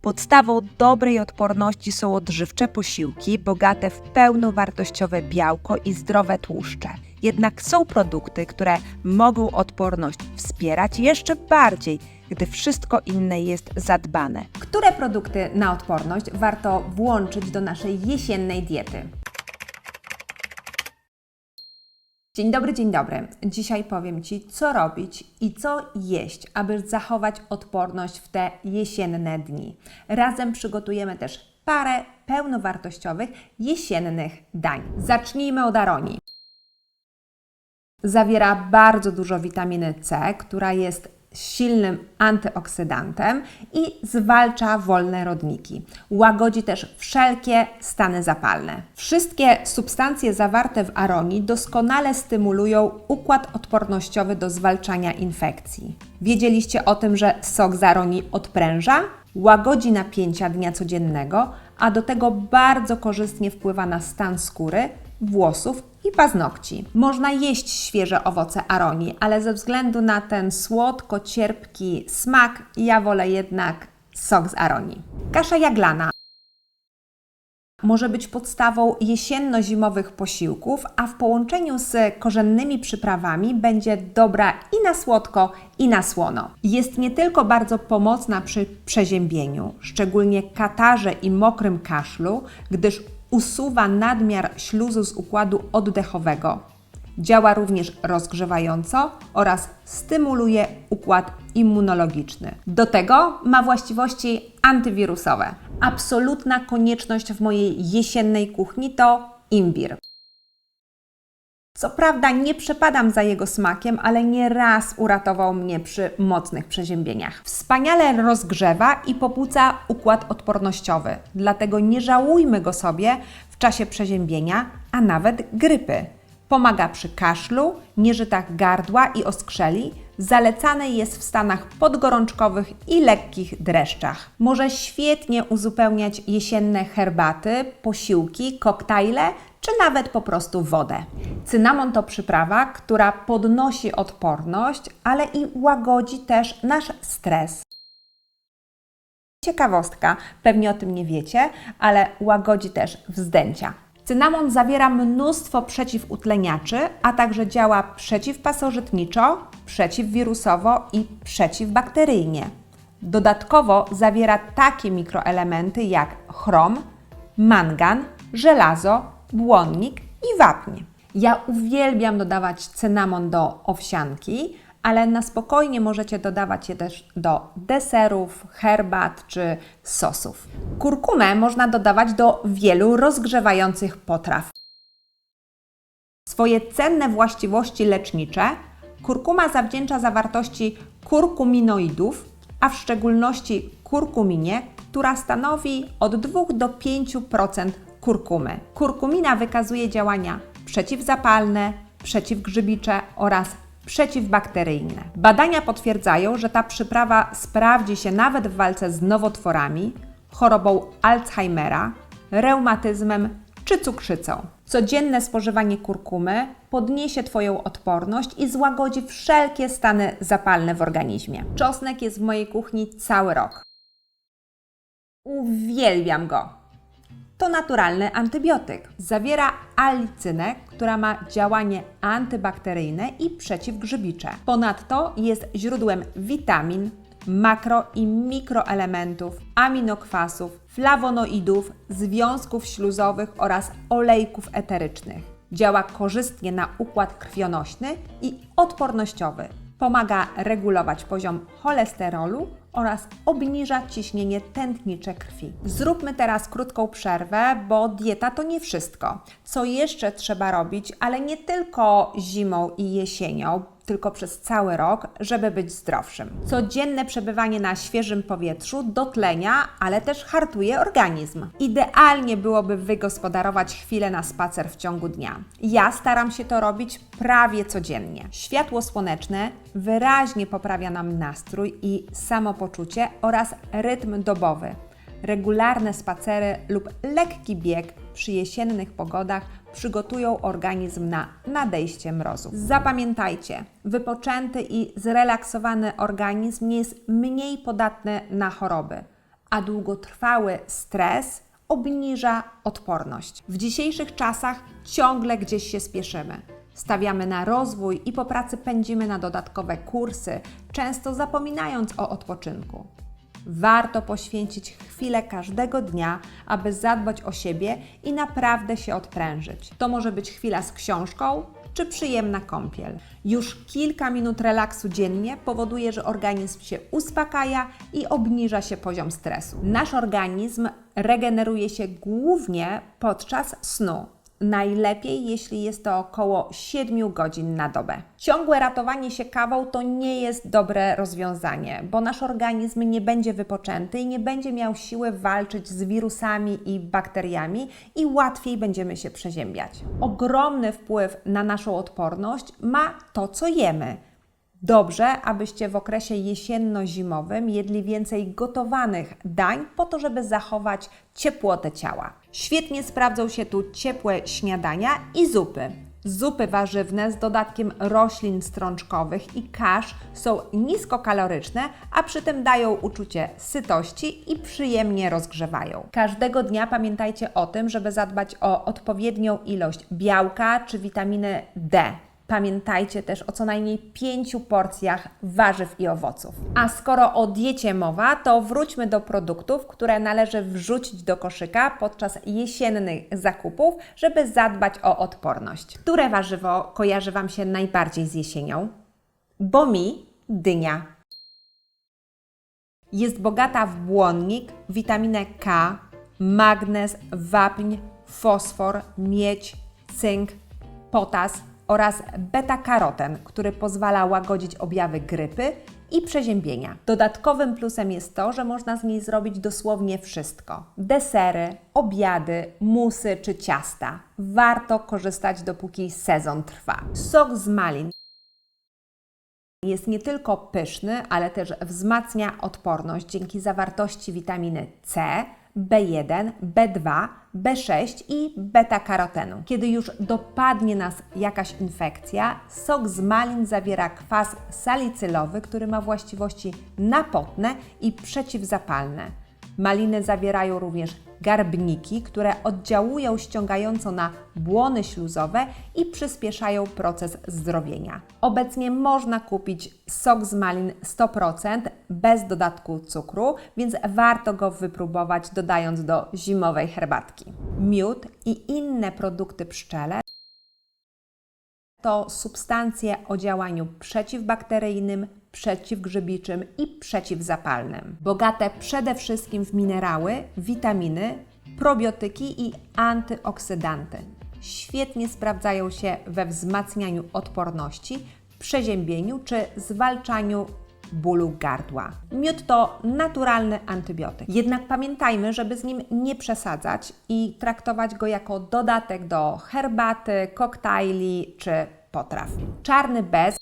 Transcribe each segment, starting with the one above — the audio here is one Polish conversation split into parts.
Podstawą dobrej odporności są odżywcze posiłki, bogate w pełnowartościowe białko i zdrowe tłuszcze. Jednak są produkty, które mogą odporność wspierać jeszcze bardziej, gdy wszystko inne jest zadbane. Które produkty na odporność warto włączyć do naszej jesiennej diety? Dzień dobry, dzień dobry. Dzisiaj powiem Ci, co robić i co jeść, aby zachować odporność w te jesienne dni. Razem przygotujemy też parę pełnowartościowych jesiennych dań. Zacznijmy od aronii. Zawiera bardzo dużo witaminy C, która jest silnym antyoksydantem i zwalcza wolne rodniki. Łagodzi też wszelkie stany zapalne. Wszystkie substancje zawarte w aronii doskonale stymulują układ odpornościowy do zwalczania infekcji. Wiedzieliście o tym, że sok z aronii odpręża, łagodzi napięcia dnia codziennego, a do tego bardzo korzystnie wpływa na stan skóry, włosów i paznokci. Można jeść świeże owoce aronii, ale ze względu na ten słodko-cierpki smak, ja wolę jednak sok z aronii. Kasza jaglana może być podstawą jesienno-zimowych posiłków, a w połączeniu z korzennymi przyprawami będzie dobra i na słodko, i na słono. Jest nie tylko bardzo pomocna przy przeziębieniu, szczególnie katarze i mokrym kaszlu, gdyż usuwa nadmiar śluzu z układu oddechowego. Działa również rozgrzewająco oraz stymuluje układ immunologiczny. Do tego ma właściwości antywirusowe. Absolutna konieczność w mojej jesiennej kuchni to imbir. Co prawda nie przepadam za jego smakiem, ale nie raz uratował mnie przy mocnych przeziębieniach. Wspaniale rozgrzewa i popłuca układ odpornościowy, dlatego nie żałujmy go sobie w czasie przeziębienia, a nawet grypy. Pomaga przy kaszlu, nieżytach gardła i oskrzeli. Zalecany jest w stanach podgorączkowych i lekkich dreszczach. Może świetnie uzupełniać jesienne herbaty, posiłki, koktajle czy nawet po prostu wodę. Cynamon to przyprawa, która podnosi odporność, ale i łagodzi też nasz stres. Ciekawostka, pewnie o tym nie wiecie, ale łagodzi też wzdęcia. Cynamon zawiera mnóstwo przeciwutleniaczy, a także działa przeciwpasożytniczo, przeciwwirusowo i przeciwbakteryjnie. Dodatkowo zawiera takie mikroelementy jak chrom, mangan, żelazo, błonnik i wapń. Ja uwielbiam dodawać cynamon do owsianki, ale na spokojnie możecie dodawać je też do deserów, herbat czy sosów. Kurkumę można dodawać do wielu rozgrzewających potraw. Swoje cenne właściwości lecznicze kurkuma zawdzięcza zawartości kurkuminoidów, a w szczególności kurkuminie, która stanowi od 2 do 5% kurkumy. Kurkumina wykazuje działania przeciwzapalne, przeciwgrzybicze oraz przeciwbakteryjne. Badania potwierdzają, że ta przyprawa sprawdzi się nawet w walce z nowotworami, chorobą Alzheimera, reumatyzmem czy cukrzycą. Codzienne spożywanie kurkumy podniesie Twoją odporność i złagodzi wszelkie stany zapalne w organizmie. Czosnek jest w mojej kuchni cały rok. Uwielbiam go. To naturalny antybiotyk. Zawiera alicynę, która ma działanie antybakteryjne i przeciwgrzybicze. Ponadto jest źródłem witamin, makro i mikroelementów, aminokwasów, flawonoidów, związków śluzowych oraz olejków eterycznych. Działa korzystnie na układ krwionośny i odpornościowy. Pomaga regulować poziom cholesterolu oraz obniża ciśnienie tętnicze krwi. Zróbmy teraz krótką przerwę, bo dieta to nie wszystko. Co jeszcze trzeba robić, ale nie tylko zimą i jesienią, tylko przez cały rok, żeby być zdrowszym. Codzienne przebywanie na świeżym powietrzu dotlenia, ale też hartuje organizm. Idealnie byłoby wygospodarować chwilę na spacer w ciągu dnia. Ja staram się to robić prawie codziennie. Światło słoneczne wyraźnie poprawia nam nastrój i samopoczucie oraz rytm dobowy. Regularne spacery lub lekki bieg przy jesiennych pogodach przygotują organizm na nadejście mrozu. Zapamiętajcie, wypoczęty i zrelaksowany organizm jest mniej podatny na choroby, a długotrwały stres obniża odporność. W dzisiejszych czasach ciągle gdzieś się spieszymy. Stawiamy na rozwój i po pracy pędzimy na dodatkowe kursy, często zapominając o odpoczynku. Warto poświęcić chwilę każdego dnia, aby zadbać o siebie i naprawdę się odprężyć. To może być chwila z książką czy przyjemna kąpiel. Już kilka minut relaksu dziennie powoduje, że organizm się uspokaja i obniża się poziom stresu. Nasz organizm regeneruje się głównie podczas snu. Najlepiej, jeśli jest to około 7 godzin na dobę. Ciągłe ratowanie się kawą to nie jest dobre rozwiązanie, bo nasz organizm nie będzie wypoczęty i nie będzie miał siły walczyć z wirusami i bakteriami i łatwiej będziemy się przeziębiać. Ogromny wpływ na naszą odporność ma to, co jemy. Dobrze, abyście w okresie jesienno-zimowym jedli więcej gotowanych dań, po to, żeby zachować ciepłotę ciała. Świetnie sprawdzą się tu ciepłe śniadania i zupy. Zupy warzywne z dodatkiem roślin strączkowych i kasz są niskokaloryczne, a przy tym dają uczucie sytości i przyjemnie rozgrzewają. Każdego dnia pamiętajcie o tym, żeby zadbać o odpowiednią ilość białka czy witaminy D. Pamiętajcie też o co najmniej pięciu porcjach warzyw i owoców. A skoro o diecie mowa, to wróćmy do produktów, które należy wrzucić do koszyka podczas jesiennych zakupów, żeby zadbać o odporność. Które warzywo kojarzy Wam się najbardziej z jesienią? Bo mi dynia. Jest bogata w błonnik, witaminę K, magnez, wapń, fosfor, miedź, cynk, potas oraz beta-karoten, który pozwala łagodzić objawy grypy i przeziębienia. Dodatkowym plusem jest to, że można z niej zrobić dosłownie wszystko: desery, obiady, musy czy ciasta. Warto korzystać dopóki sezon trwa. Sok z malin jest nie tylko pyszny, ale też wzmacnia odporność dzięki zawartości witaminy C, B1, B2, B6 i beta-karotenu. Kiedy już dopadnie nas jakaś infekcja, sok z malin zawiera kwas salicylowy, który ma właściwości napotne i przeciwzapalne. Maliny zawierają również garbniki, które oddziałują ściągająco na błony śluzowe i przyspieszają proces zdrowienia. Obecnie można kupić sok z malin 100% bez dodatku cukru, więc warto go wypróbować dodając do zimowej herbatki. Miód i inne produkty pszczele to substancje o działaniu przeciwbakteryjnym, przeciwgrzybiczym i przeciwzapalnym. Bogate przede wszystkim w minerały, witaminy, probiotyki i antyoksydanty. Świetnie sprawdzają się we wzmacnianiu odporności, przeziębieniu czy zwalczaniu bólu gardła. Miód to naturalny antybiotyk. Jednak pamiętajmy, żeby z nim nie przesadzać i traktować go jako dodatek do herbaty, koktajli czy potraw. Czarny bez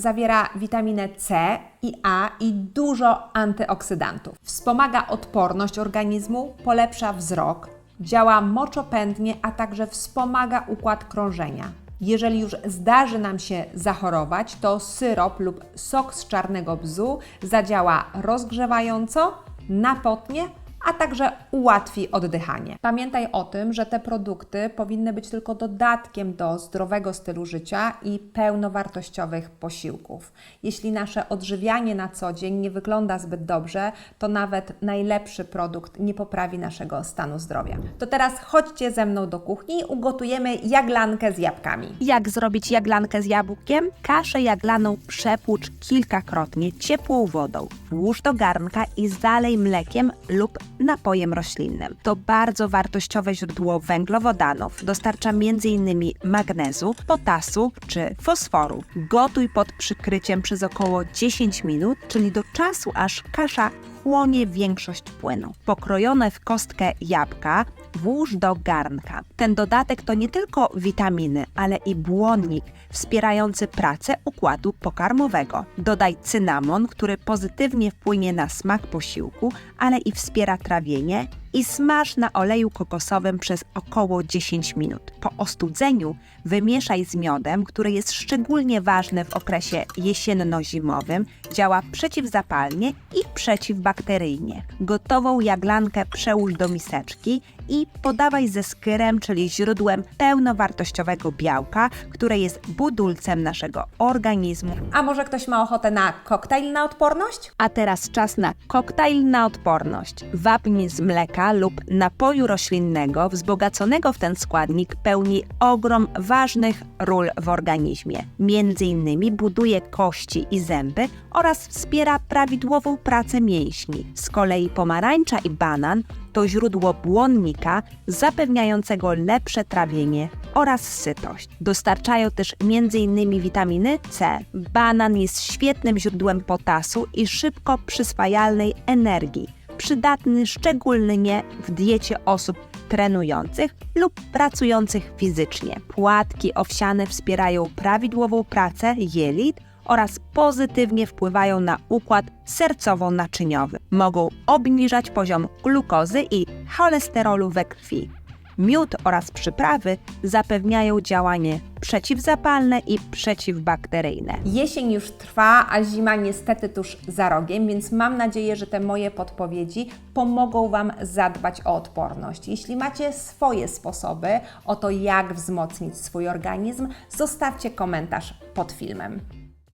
zawiera witaminę C i A i dużo antyoksydantów. Wspomaga odporność organizmu, polepsza wzrok, działa moczopędnie, a także wspomaga układ krążenia. Jeżeli już zdarzy nam się zachorować, to syrop lub sok z czarnego bzu zadziała rozgrzewająco, napotnie, a także ułatwi oddychanie. Pamiętaj o tym, że te produkty powinny być tylko dodatkiem do zdrowego stylu życia i pełnowartościowych posiłków. Jeśli nasze odżywianie na co dzień nie wygląda zbyt dobrze, to nawet najlepszy produkt nie poprawi naszego stanu zdrowia. To teraz chodźcie ze mną do kuchni i ugotujemy jaglankę z jabłkami. Jak zrobić jaglankę z jabłkiem? Kaszę jaglaną przepłucz kilkakrotnie ciepłą wodą. Włóż do garnka i zalej mlekiem lub napojem roślinnym. To bardzo wartościowe źródło węglowodanów. Dostarcza m.in. magnezu, potasu czy fosforu. Gotuj pod przykryciem przez około 10 minut, czyli do czasu, aż kasza chłonie większość płynu. Pokrojone w kostkę jabłka włóż do garnka. Ten dodatek to nie tylko witaminy, ale i błonnik wspierający pracę układu pokarmowego. Dodaj cynamon, który pozytywnie wpłynie na smak posiłku, ale i wspiera trawienie i smaż na oleju kokosowym przez około 10 minut. Po ostudzeniu wymieszaj z miodem, który jest szczególnie ważny w okresie jesienno-zimowym, działa przeciwzapalnie i przeciwbakteryjnie. Gotową jaglankę przełóż do miseczki i podawaj ze skyrem, czyli źródłem pełnowartościowego białka, które jest budulcem naszego organizmu. A może ktoś ma ochotę na koktajl na odporność? A teraz czas na koktajl na odporność. Wapń z mleka lub napoju roślinnego wzbogaconego w ten składnik pełni ogrom ważnych ról w organizmie. Między innymi buduje kości i zęby oraz wspiera prawidłową pracę mięśni. Z kolei pomarańcza i banan to źródło błonnika zapewniającego lepsze trawienie oraz sytość. Dostarczają też m.in. witaminy C. Banan jest świetnym źródłem potasu i szybko przyswajalnej energii, przydatny szczególnie w diecie osób trenujących lub pracujących fizycznie. Płatki owsiane wspierają prawidłową pracę jelit oraz pozytywnie wpływają na układ sercowo-naczyniowy. Mogą obniżać poziom glukozy i cholesterolu we krwi. Miód oraz przyprawy zapewniają działanie przeciwzapalne i przeciwbakteryjne. Jesień już trwa, a zima niestety tuż za rogiem, więc mam nadzieję, że te moje podpowiedzi pomogą Wam zadbać o odporność. Jeśli macie swoje sposoby o to, jak wzmocnić swój organizm, zostawcie komentarz pod filmem.